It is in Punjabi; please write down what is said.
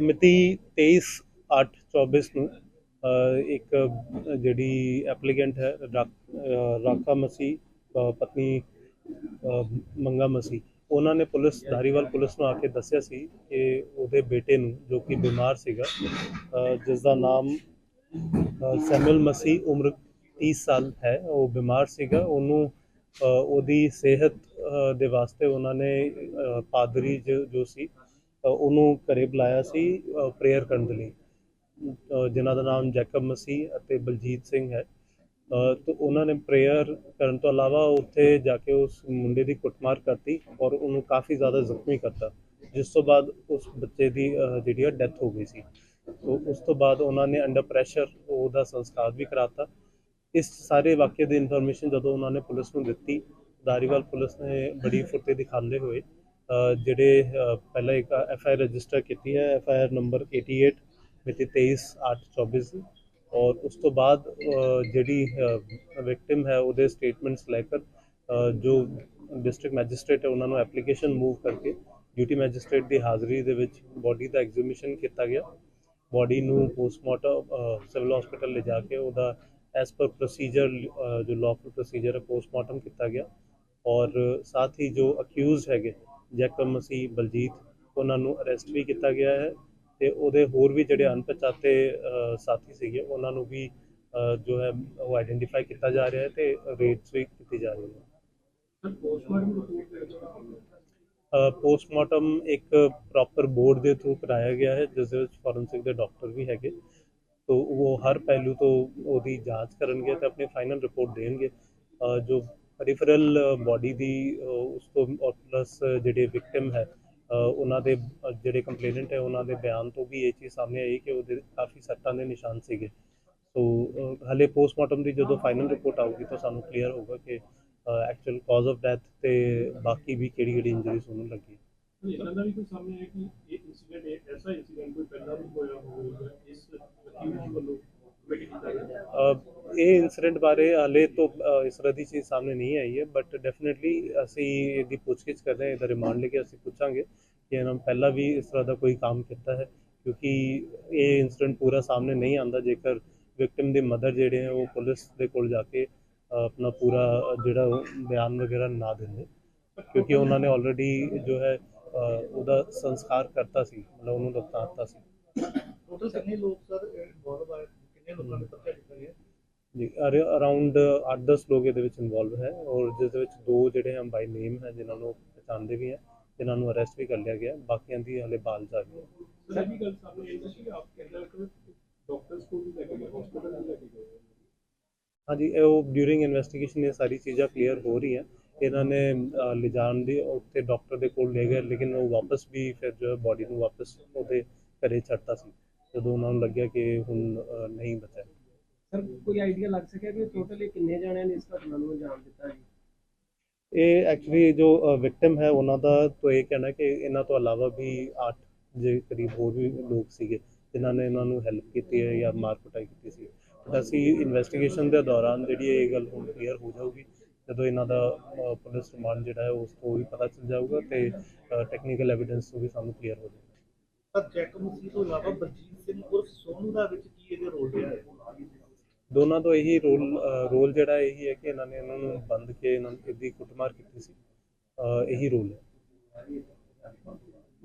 ਮਿਤੀ 23/8/24 ਨੂੰ ਇੱਕ ਜਿਹੜੀ ਐਪਲੀਕੈਂਟ ਹੈ ਰਾ- ਰਾਕਾ ਮਸੀ ਪਤਨੀ ਮੰਗਾ ਮਸੀ ਉਹਨਾਂ ਨੇ ਪੁਲਿਸ ਧਾਰੀਵਾਲ ਪੁਲਿਸ ਨੂੰ ਆ ਕੇ ਦੱਸਿਆ ਸੀ ਕਿ ਉਹਦੇ ਬੇਟੇ ਨੂੰ ਜੋ ਕਿ ਬਿਮਾਰ ਸੀਗਾ ਅ, ਜਿਸ ਦਾ ਨਾਮ ਅ, ਸੈਮੂਅਲ ਮਸੀ ਉਮਰ 30 ਸਾਲ ਹੈ ਉਹ ਬਿਮਾਰ ਸੀਗਾ ਉਹਨੂੰ ਉਹਦੀ ਸਿਹਤ ਦੇ ਵਾਸਤੇ ਉਹਨਾਂ ਨੇ ਪਾਦਰੀ ਜੋ ਜੋ ਸੀ ਉਹਨੂੰ ਘਰੇ ਬੁਲਾਇਆ ਸੀ ਪ੍ਰੇਅਰ ਕਰਨ ਦੇ ਲਈ। ਜਿਨ੍ਹਾਂ ਦਾ ਨਾਮ ਜੈਕਬ ਮਸੀਹ ਅਤੇ ਬਲਜੀਤ ਸਿੰਘ ਹੈ। ਅ, ਉਹਨਾਂ ਨੇ ਪ੍ਰੇਅਰ ਕਰਨ ਤੋਂ ਇਲਾਵਾ ਉੱਥੇ ਜਾ ਕੇ ਉਸ ਮੁੰਡੇ ਦੀ ਕੁੱਟਮਾਰ ਕਰਤੀ ਔਰ ਉਹਨੂੰ ਕਾਫੀ ਜ਼ਿਆਦਾ ਜ਼ਖਮੀ ਕਰਤਾ ਜਿਸ ਤੋਂ ਬਾਅਦ ਉਸ ਬੱਚੇ ਦੀ ਜਿਹੜੀ ਹੈ ਡੈਥ ਹੋ ਗਈ ਸੀ। ਤੋ ਉਸ ਤੋਂ ਬਾਅਦ ਉਹਨਾਂ ਨੇ ਅੰਡਰ ਪ੍ਰੈਸ਼ਰ ਉਹਦਾ ਸੰਸਕਾਰ ਵੀ ਕਰਾਤਾ। ਇਸ ਸਾਰੇ ਵਾਕਿਏ ਦੀ ਇਨਫੋਰਮੇਸ਼ਨ ਜਦੋਂ ਉਹਨਾਂ ਨੇ ਪੁਲਿਸ ਨੂੰ ਦਿੱਤੀ ਦਾਰੀਵਾਲ ਪੁਲਿਸ ਨੇ ਬੜੀ ਫੁਰਤੀ ਦਿਖਾਉਂਦੇ ਹੋਏ ਜਿਹੜੇ ਪਹਿਲਾਂ ਇੱਕ ਐਫ ਆਈ ਆਰ ਰਜਿਸਟਰ ਕੀਤੀ ਹੈ ਐਫ ਆਈ ਆਰ ਨੰਬਰ 88 ਮਿਤੀ 23/8/24 ਦੀ ਔਰ ਉਸ ਤੋਂ ਬਾਅਦ ਜਿਹੜੀ ਵਿਕਟਿਮ ਹੈ ਉਹਦੇ ਸਟੇਟਮੈਂਟਸ ਲੈ ਕਰ ਜੋ ਡਿਸਟ੍ਰਿਕਟ ਮੈਜਿਸਟ੍ਰੇਟ ਹੈ ਉਹਨਾਂ ਨੂੰ ਐਪਲੀਕੇਸ਼ਨ ਮੂਵ ਕਰਕੇ ਡਿਊਟੀ ਮੈਜਿਸਟ੍ਰੇਟ ਦੀ ਹਾਜ਼ਰੀ ਦੇ ਵਿੱਚ ਬੋਡੀ ਦਾ ਐਗਜ਼ੀਬਿਸ਼ਨ ਕੀਤਾ ਗਿਆ। ਬੋਡੀ ਨੂੰ ਪੋਸਟਮਾਰਟਮ ਸਿਵਲ ਹਸਪੀਟਲ ਲੈ ਜਾ ਕੇ ਉਹਦਾ ਐਸ ਪਰ ਪ੍ਰੋਸੀਜਰ ਜੋ ਲਾਫੁਲ ਪ੍ਰੋਸੀਜਰ ਹੈ ਪੋਸਟਮਾਰਟਮ ਕੀਤਾ ਗਿਆ। ਔਰ ਸਾਥ ਹੀ ਜੋ ਅਕਿਊਜ਼ਡ ਹੈਗੇ ਜੈਕਬ ਮਸੀਹ ਬਲਜੀਤ ਉਹਨਾਂ ਨੂੰ ਅਰੈਸਟ ਵੀ ਕੀਤਾ ਗਿਆ ਹੈ ਤੇ ਉਹਦੇ ਹੋਰ ਵੀ ਜਿਹੜੇ ਅਣਪਛਾਤੇ ਸਾਥੀ ਸੀਗੇ ਉਹਨਾਂ ਨੂੰ ਵੀ ਜੋ ਹੈ ਉਹ ਆਇਡੈਂਟੀਫਾਈ ਕੀਤਾ ਜਾ ਰਿਹਾ ਹੈ ਤੇ ਰੇਟਸ ਵੀ ਕੀਤੀ ਜਾ ਰਹੀ ਹੈ? ਪੋਸਟਮਾਰਟਮ ਇੱਕ ਪ੍ਰੋਪਰ ਬੋਰਡ ਦੇ ਥਰੂ ਕਰਾਇਆ ਗਿਆ ਹੈ ਜਿਸ ਦੇ ਵਿੱਚ ਫੋਰੈਂਸਿਕ ਦੇ ਡਾਕਟਰ ਵੀ ਹੈਗੇ। ਤੋ ਉਹ ਹਰ ਪਹਿਲੂ ਤੋਂ ਉਹਦੀ ਜਾਂਚ ਕਰਨਗੇ ਤੇ ਆਪਣੀ ਫਾਈਨਲ ਰਿਪੋਰਟ ਦੇਣਗੇ। ਜੋ ਪਰੀਫਰਲ ਬਾਡੀ ਦੀ ਅ, ਉਸ ਤੋਂ ਪਲੱਸ ਜਿਹੜੇ ਵਿਕਟਿਮ ਹੈ ਉਹਨਾਂ ਦੇ ਜਿਹੜੇ ਕੰਪਲੇਨੈਂਟ ਹੈ ਉਹਨਾਂ ਦੇ ਬਿਆਨ ਤੋਂ ਵੀ ਇਹ ਚੀਜ਼ ਸਾਹਮਣੇ ਆਈ ਕਿ ਉਹਦੇ ਕਾਫੀ ਸੱਟਾਂ ਦੇ ਨਿਸ਼ਾਨ ਸੀਗੇ। ਸੋ ਹਲੇ ਪੋਸਟਮਾਰਟਮ ਦੀ ਜਦੋਂ ਫਾਈਨਲ ਰਿਪੋਰਟ ਆਊਗੀ ਤਾਂ ਸਾਨੂੰ ਕਲੀਅਰ ਹੋਊਗਾ ਕਿ ਐਕਚੁਅਲ ਕਾਜ਼ ਆਫ ਡੈਥ ਤੇ ਬਾਕੀ ਵੀ ਕਿਹੜੀ ਕਿਹੜੀ ਇੰਜਰੀਜ਼ ਉਹਨੂੰ ਲੱਗੀ ਇਦਾਂ ਦਾ ਵੀ ਕੋਈ ਸਾਹਮਣੇ ਆਇਆ ਕਿ ਇਹ ਇਨਸੀਡੈਂਟ ਐਸਾ ਇਨਸੀਡੈਂਟ ਕੋਈ ਪਹਿਲਾਂ ਵੀ ਹੋਇਆ ਹੋਵੇ ਇਸ ਅਕਿਊਜ਼ ਵੱਲੋਂ ਕਮਿਟ ਕੀਤਾ ਗਿਆ? ਇਹ ਇਨਸੀਡੈਂਟ ਬਾਰੇ ਹਾਲੇ ਤੋਂ ਇਸ ਤਰ੍ਹਾਂ ਦੀ ਚੀਜ਼ ਸਾਹਮਣੇ ਨਹੀਂ ਆਈ ਹੈ ਬਟ ਡੈਫੀਨਿਟਲੀ ਅਸੀਂ ਇਹਦੀ ਪੁੱਛਗਿੱਛ ਕਰ ਰਹੇ ਹਾਂ, ਇਹਦਾ ਰਿਮਾਂਡ ਲੈ ਕੇ ਅਸੀਂ ਪੁੱਛਾਂਗੇ ਕਿ ਇਹਨਾਂ ਪਹਿਲਾਂ ਵੀ ਇਸ ਤਰ੍ਹਾਂ ਦਾ ਕੋਈ ਕੰਮ ਕੀਤਾ ਹੈ, ਕਿਉਂਕਿ ਇਹ ਇਨਸੀਡੈਂਟ ਪੂਰਾ ਸਾਹਮਣੇ ਨਹੀਂ ਆਂਦਾ ਜੇਕਰ ਵਿਕਟਿਮ ਦੇ ਮਦਰ ਜਿਹੜੇ ਹੈ, ਉਹ ਪੁਲਿਸ ਦੇ ਕੋਲ ਜਾ ਕੇ ਆਪਣਾ ਪੂਰਾ ਜਿਹੜਾ ਬਿਆਨ ਵਗੈਰਾ ਨਾ ਦਿੰਦੇ, ਕਿਉਂਕਿ ਉਹਨਾਂ ਨੇ ਆਲਰੇਡੀ ਜੋ ਹੈ ਉਹਦਾ ਸੰਸਕਾਰ ਕਰਤਾ ਸੀ, ਮਤਲਬ ਉਹਨੂੰ ਦਫਨਾ ਸੀ। ਟੋਟਲ ਕਿੰਨੇ ਲੋਕ ਸਰ ਇਨਵੋਲਵ ਆਏ, ਕਿੰਨੇ ਲੋਕਾਂ ਨੇ ਪਰਚਾ ਕੀਤਾ ਗਿਆ ਜੀ ਅਰਾਊਂਡ 8-10 ਲੋਕ ਇਹਦੇ ਵਿੱਚ ਇਨਵੋਲਵ ਹੈ ਔਰ ਜਿਸ ਦੇ ਵਿੱਚ ਦੋ ਜਿਹੜੇ ਹਨ ਬਾਈ ਨੇਮ ਹੈ ਜਿਨ੍ਹਾਂ ਨੂੰ ਪਛਾਣਦੇ ਵੀ ਹੈ ਜਿਨ੍ਹਾਂ ਨੂੰ ਅਰੈਸਟ ਵੀ ਕਰ ਲਿਆ ਗਿਆ ਬਾਕੀਆਂ ਦੀ ਹਲੇ ਬਾਲ ਜਾਰੀ ਹੈ। ਸਰ ਵੀ ਗੱਲ ਸਾਹਮਣੇ ਆਈ ਸੀ ਕਿ ਆਪ ਕਹਿੰਦਾ ਕਿ ਡਾਕਟਰਸ ਕੋਲ ਵੀ ਲੈ ਕੇ ਗਏ ਹਸਪੀਟਲ ਵੀ ਲੈ ਕੇ ਗਏ। ਹਾਂਜੀ ਇਹ ਉਹ ਡਿਊਰਿੰਗ ਇਨਵੈਸਟੀਗੇਸ਼ਨ ਇਹ ਸਾਰੀ ਚੀਜ਼ਾਂ ਕਲੀਅਰ ਹੋ ਰਹੀ ਹੈ ਇਹਨਾਂ ਨੇ ਲਿਜਾਣ ਦੀ ਉੱਥੇ ਡਾਕਟਰ ਦੇ ਕੋਲ ਲੈ ਗਏ ਲੇਕਿਨ ਉਹ ਵਾਪਸ ਵੀ ਫਿਰ ਜੋ ਬਾਡੀ ਨੂੰ ਵਾਪਸ ਉਹਦੇ ਘਰੇ ਛੱਡਤਾ ਸੀ। ਜਦੋਂ ਉਹਨਾਂ ਨੂੰ ਲੱਗਿਆ ਕਿ ਹੁਣ ਨਹੀਂ ਬਚਿਆ। ਸਰ ਕੋਈ ਆਈਡੀਆ ਲੱਗ ਸਕਿਆ ਕਿ ਟੋਟਲੀ ਕਿੰਨੇ ਜਾਣਿਆਂ ਨੇ ਇਸ ਘਟਨਾ ਨੂੰ ਅੰਜਾਮ ਦਿੱਤਾ ਜੀ? ਇਹ ਐਕਚੁਅਲੀ ਜੋ ਵਿਕਟਿਮ ਹੈ ਉਹਨਾਂ ਦਾ ਤਾਂ ਇਹ ਕਹਿਣਾ ਕਿ ਇਹਨਾਂ ਤੋਂ ਇਲਾਵਾ ਵੀ 8 ਜੇ ਕਰੀਬ ਹੋਰ ਵੀ ਲੋਕ ਸੀਗੇ ਜਿਨ੍ਹਾਂ ਨੇ ਇਹਨਾਂ ਨੂੰ ਹੈਲਪ ਕੀਤੀ ਹੈ ਜਾਂ ਮਾਰ ਕੁਟਾਈ ਕੀਤੀ ਸੀ। ਅਸੀਂ ਇਨਵੈਸਟੀਗੇਸ਼ਨ ਦੇ ਦੌਰਾਨ ਜਿਹੜੀ ਇਹ ਗੱਲ ਹੁਣ ਕਲੀਅਰ ਹੋ ਜਾਊਗੀ ਜਦੋਂ ਇਹਨਾਂ ਦਾ ਪੁਲਿਸ ਰਿਮਾਂਡ ਜਿਹੜਾ ਹੈ ਉਸ ਤੋਂ ਵੀ ਪਤਾ ਚੱਲ ਜਾਊਗਾ ਤੇ ਟੈਕਨੀਕਲ ਐਵੀਡੈਂਸ ਤੋਂ ਵੀ ਸਾਨੂੰ ਕਲੀਅਰ ਹੋ ਜਾਊਗਾ। ਸਰ ਜੈਕ ਮਸੀਹ ਤੋਂ ਇਲਾਵਾ ਬਲਜੀਤ ਸਿੰਘ ਉਰਫ ਸੋਨੂ ਦਾ ਵਿੱਚ ਕੀ ਇਹਦੇ ਰੋਲ ਰਿਹਾ ਹੈ? ਦੋਨਾਂ ਤੋਂ ਇਹੀ ਰੋਲ ਰੋਲ ਜਿਹੜਾ ਇਹੀ ਹੈ ਕਿ ਇਹਨਾਂ ਨੇ ਇਹਨਾਂ ਨੂੰ ਬੰਦ ਕੇ ਇਹਨਾਂ ਨੂੰ ਇਹਦੀ ਕੁੱਟਮਾਰ ਕੀਤੀ ਸੀ। ਇਹੀ ਰੋਲ ਹੈ।